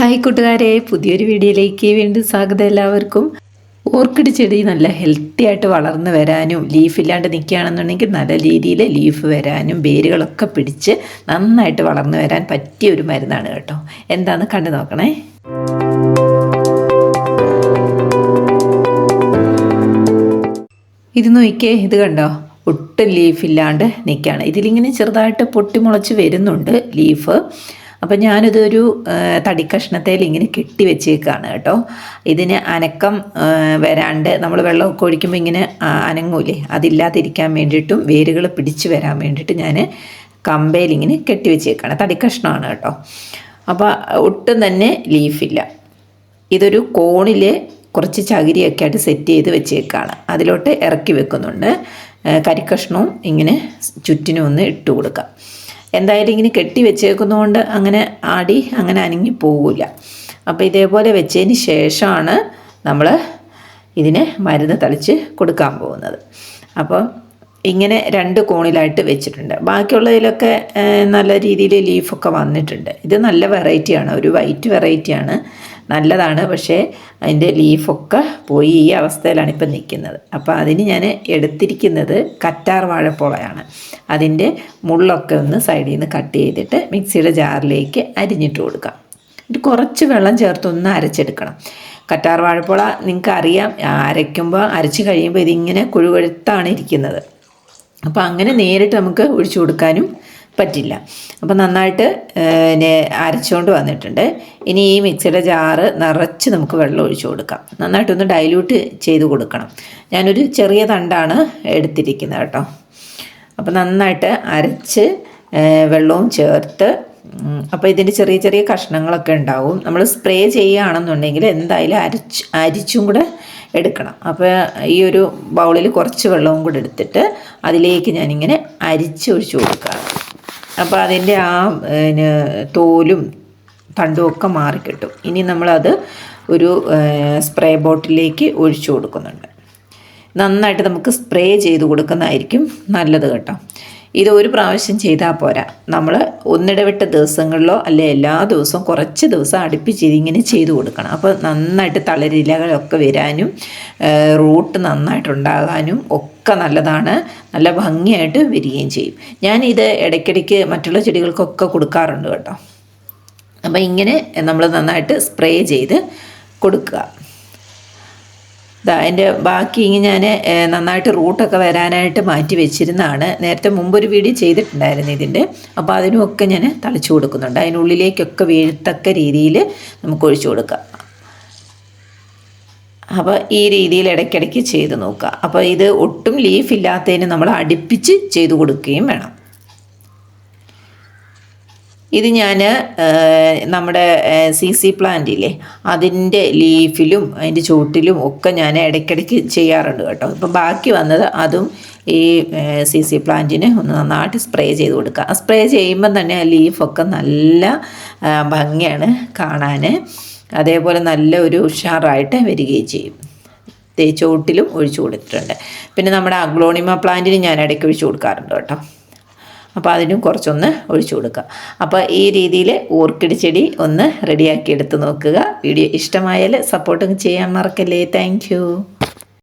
Hi കൂട്ടുകാരെ പുതിയൊരു വീഡിയോയിലേക്ക് വീണ്ടും സ്വാഗതം എല്ലാവർക്കും. ഓർക്കിഡ് ചെടി നല്ല ഹെൽത്തി ആയിട്ട് വളർന്നു വരാനും ലീഫ് ഇല്ലാണ്ട് നിൽക്കുകയാണെന്നുണ്ടെങ്കിൽ നല്ല രീതിയിൽ ലീഫ് വരാനും വേരുകളൊക്കെ പിടിച്ച് നന്നായിട്ട് വളർന്നു വരാൻ പറ്റിയ ഒരു മരുന്നാണ് കേട്ടോ. എന്താണെന്ന് കണ്ടു നോക്കണേ. ഇത് നോക്കിയേ ഇത് കണ്ടോ? ഒട്ടും ലീഫില്ലാണ്ട് നിൽക്കുകയാണ്. ഇതിലിങ്ങനെ ചെറുതായിട്ട് പൊട്ടിമുളച്ച് വരുന്നുണ്ട് ലീഫ് അപ്പം ഞാനിതൊരു തടി ഇങ്ങനെ കെട്ടി വെച്ചേക്കാണ് കേട്ടോ. ഇതിന് അനക്കം വരാണ്ട് നമ്മൾ വെള്ളമൊക്കെ ഒഴിക്കുമ്പോൾ ഇങ്ങനെ അനങ്ങൂലേ? അതില്ലാതിരിക്കാൻ വേണ്ടിയിട്ടും വേരുകൾ പിടിച്ചു വരാൻ വേണ്ടിയിട്ട് ഞാൻ കമ്പയിൽ ഇങ്ങനെ കെട്ടി വെച്ചേക്കാണ്. തടിക്കഷ്ണമാണ് കേട്ടോ. അപ്പോൾ ഒട്ടും തന്നെ ലീഫില്ല. ഇതൊരു കോണിൽ കുറച്ച് ചകിരിയൊക്കെ ആയിട്ട് സെറ്റ് ചെയ്ത് വെച്ചേക്കാണ്. അതിലോട്ട് ഇറക്കി വെക്കുന്നുണ്ട്. കരിക്കഷ്ണവും ഇങ്ങനെ ചുറ്റിനും ഒന്ന് ഇട്ട് കൊടുക്കാം. എന്തായാലും ഇങ്ങനെ കെട്ടി വെച്ചേക്കുന്നതുകൊണ്ട് അങ്ങനെ ആടി അങ്ങനെ അനങ്ങി പോകില്ല അപ്പോൾ ഇതേപോലെ വെച്ചതിന് ശേഷമാണ് നമ്മൾ ഇതിന് മരുന്ന് തളിച്ച് കൊടുക്കാൻ പോകുന്നത്. അപ്പം ഇങ്ങനെ രണ്ട് കോണിലായിട്ട് വെച്ചിട്ടുണ്ട്. ബാക്കിയുള്ളതിലൊക്കെ നല്ല രീതിയിൽ ലീഫൊക്കെ വന്നിട്ടുണ്ട്. ഇത് നല്ല വെറൈറ്റിയാണ്. ഒരു വൈറ്റ് വെറൈറ്റിയാണ്. നല്ലതാണ്. പക്ഷേ അതിന്റെ ലീഫൊക്കെ പോയി ഈ അവസ്ഥയിലാണ് ഇപ്പം നിൽക്കുന്നത്. അപ്പോൾ അതിന് ഞാൻ എടുത്തിരിക്കുന്നത് കറ്റാർ വാഴപ്പോളയാണ്. അതിന്റെ മുള്ളൊക്കെ ഒന്ന് സൈഡിൽ നിന്ന് കട്ട് ചെയ്തിട്ട് മിക്സിയുടെ ജാറിലേക്ക് അരിഞ്ഞിട്ട് കൊടുക്കാം. എന്നിട്ട് കുറച്ച് വെള്ളം ചേർത്തൊന്ന് അരച്ചെടുക്കണം. കറ്റാർ വാഴപ്പോള നിങ്ങൾക്ക് അറിയാം അരയ്ക്കുമ്പോൾ അരച്ച് കഴിയുമ്പോൾ ഇതിങ്ങനെ കുഴുകൊഴുത്താണ് ഇരിക്കുന്നത്. അപ്പോൾ അങ്ങനെ നേരിട്ട് നമുക്ക് ഒഴിച്ചു കൊടുക്കാനും പറ്റില്ല. അപ്പോൾ നന്നായിട്ട് അരച്ചുകൊണ്ട് വന്നിട്ടുണ്ട്. ഇനി ഈ മിക്സിയുടെ ജാറ് നിറച്ച് നമുക്ക് വെള്ളം ഒഴിച്ചു കൊടുക്കാം. നന്നായിട്ടൊന്ന് ഡൈല്യൂട്ട് ചെയ്ത് കൊടുക്കണം. ഞാനൊരു ചെറിയ തണ്ടാണ് എടുത്തിരിക്കുന്നത് കേട്ടോ. അപ്പോൾ നന്നായിട്ട് അരച്ച് വെള്ളവും ചേർത്ത് അപ്പോൾ ഇതിന്റെ ചെറിയ ചെറിയ കഷ്ണങ്ങളൊക്കെ ഉണ്ടാവും. നമ്മൾ സ്പ്രേ ചെയ്യുകയാണെന്നുണ്ടെങ്കിൽ എന്തായാലും അരച്ച് അരിച്ചും കൂടെ എടുക്കണം. അപ്പോൾ ഈ ഒരു ബൗളിൽ കുറച്ച് വെള്ളവും കൂടെ എടുത്തിട്ട് അതിലേക്ക് ഞാനിങ്ങനെ അരിച്ച് ഒഴിച്ചു കൊടുക്കുകയാണ് അപ്പോൾ അതിന്റെ ആ പിന്നെ, തോലും തണ്ടും ഒക്കെ മാറിക്കിട്ടും. ഇനി നമ്മളത് ഒരു സ്പ്രേ ബോട്ടിലേക്ക് ഒഴിച്ചു കൊടുക്കുന്നുണ്ട്. നന്നായിട്ട് നമുക്ക് സ്പ്രേ ചെയ്ത് കൊടുക്കുന്നതായിരിക്കും നല്ലത് കേട്ടോ. ഇത് ഒരു പ്രാവശ്യം ചെയ്താൽ പോരാ. നമ്മൾ ഒന്നിടവിട്ട ദിവസങ്ങളിലോ അല്ലെ എല്ലാ ദിവസവും കുറച്ച് ദിവസം അടുപ്പിച്ച് ഇങ്ങനെ ചെയ്തു കൊടുക്കണം. അപ്പോൾ നന്നായിട്ട് തളരിലകളൊക്കെ വരാനും റൂട്ട് നന്നായിട്ടുണ്ടാകാനും ഒക്കെ നല്ലതാണ്. നല്ല ഭംഗിയായിട്ട് വരികയും ചെയ്യും. ഞാനിത് ഇടയ്ക്കിടയ്ക്ക് മറ്റുള്ള ചെടികൾക്കൊക്കെ കൊടുക്കാറുണ്ട് കേട്ടോ. അപ്പോൾ ഇങ്ങനെ നമ്മൾ നന്നായിട്ട് സ്പ്രേ ചെയ്ത് കൊടുക്കുക. ഇതാ എന്റെ ബാക്കി ഞാൻ നന്നായിട്ട് റൂട്ടൊക്കെ വരാനായിട്ട് മാറ്റി വെച്ചിരുന്നതാണ്. നേരത്തെ മുമ്പൊരു വീഡിയോ ചെയ്തിട്ടുണ്ടായിരുന്നു ഇതിന്റെ. അപ്പോൾ അതിനുമൊക്കെ ഞാൻ തളിച്ചു കൊടുക്കുന്നുണ്ട്. അതിനുള്ളിലേക്കൊക്കെ വീഴത്തക്ക രീതിയിൽ നമുക്ക് ഒഴിച്ചു കൊടുക്കാം. അപ്പോൾ ഈ രീതിയിൽ ഇടയ്ക്കിടയ്ക്ക് ചെയ്ത് നോക്കുക അപ്പോൾ ഇത് ഒട്ടും ലീഫ് ഇല്ലാത്തതിന് നമ്മൾ അടുപ്പിച്ച് ചെയ്ത് കൊടുക്കുകയും വേണം. ഇത് ഞാൻ നമ്മുടെ സി സി പ്ലാന്റില്ലേ അതിന്റെ ലീഫിലും അതിന്റെ ചുവട്ടിലും ഒക്കെ ഞാൻ ഇടയ്ക്കിടയ്ക്ക് ചെയ്യാറുണ്ട് കേട്ടോ. ഇപ്പം ബാക്കി വന്നത് അതും ഈ സി സി പ്ലാന്റിന് ഒന്ന് നന്നായിട്ട് സ്പ്രേ ചെയ്ത് കൊടുക്കുക. ആ സ്പ്രേ ചെയ്യുമ്പം തന്നെ ആ ലീഫൊക്കെ നല്ല ഭംഗിയാണ് കാണാൻ അതേപോലെ നല്ല ഒരു ഉഷാറായിട്ട് വരികയും ചെയ്യും. തേച്ചോട്ടിലും ഒഴിച്ചു കൊടുത്തിട്ടുണ്ട്. പിന്നെ നമ്മുടെ അഗ്ലോണിമ പ്ലാന്റിന് ഞാൻ ഇടയ്ക്ക് ഒഴിച്ചു കൊടുക്കാറുണ്ട് കേട്ടോ. അപ്പോൾ അതിനും കുറച്ചൊന്ന് ഒഴിച്ചു കൊടുക്കുക. അപ്പോൾ ഈ രീതിയിൽ ഓർക്കിഡ് ചെടി ഒന്ന് റെഡിയാക്കി എടുത്ത് നോക്കുക. വീഡിയോ ഇഷ്ടമായാൽ സപ്പോർട്ടും ചെയ്യാൻ മറക്കല്ലേ. താങ്ക്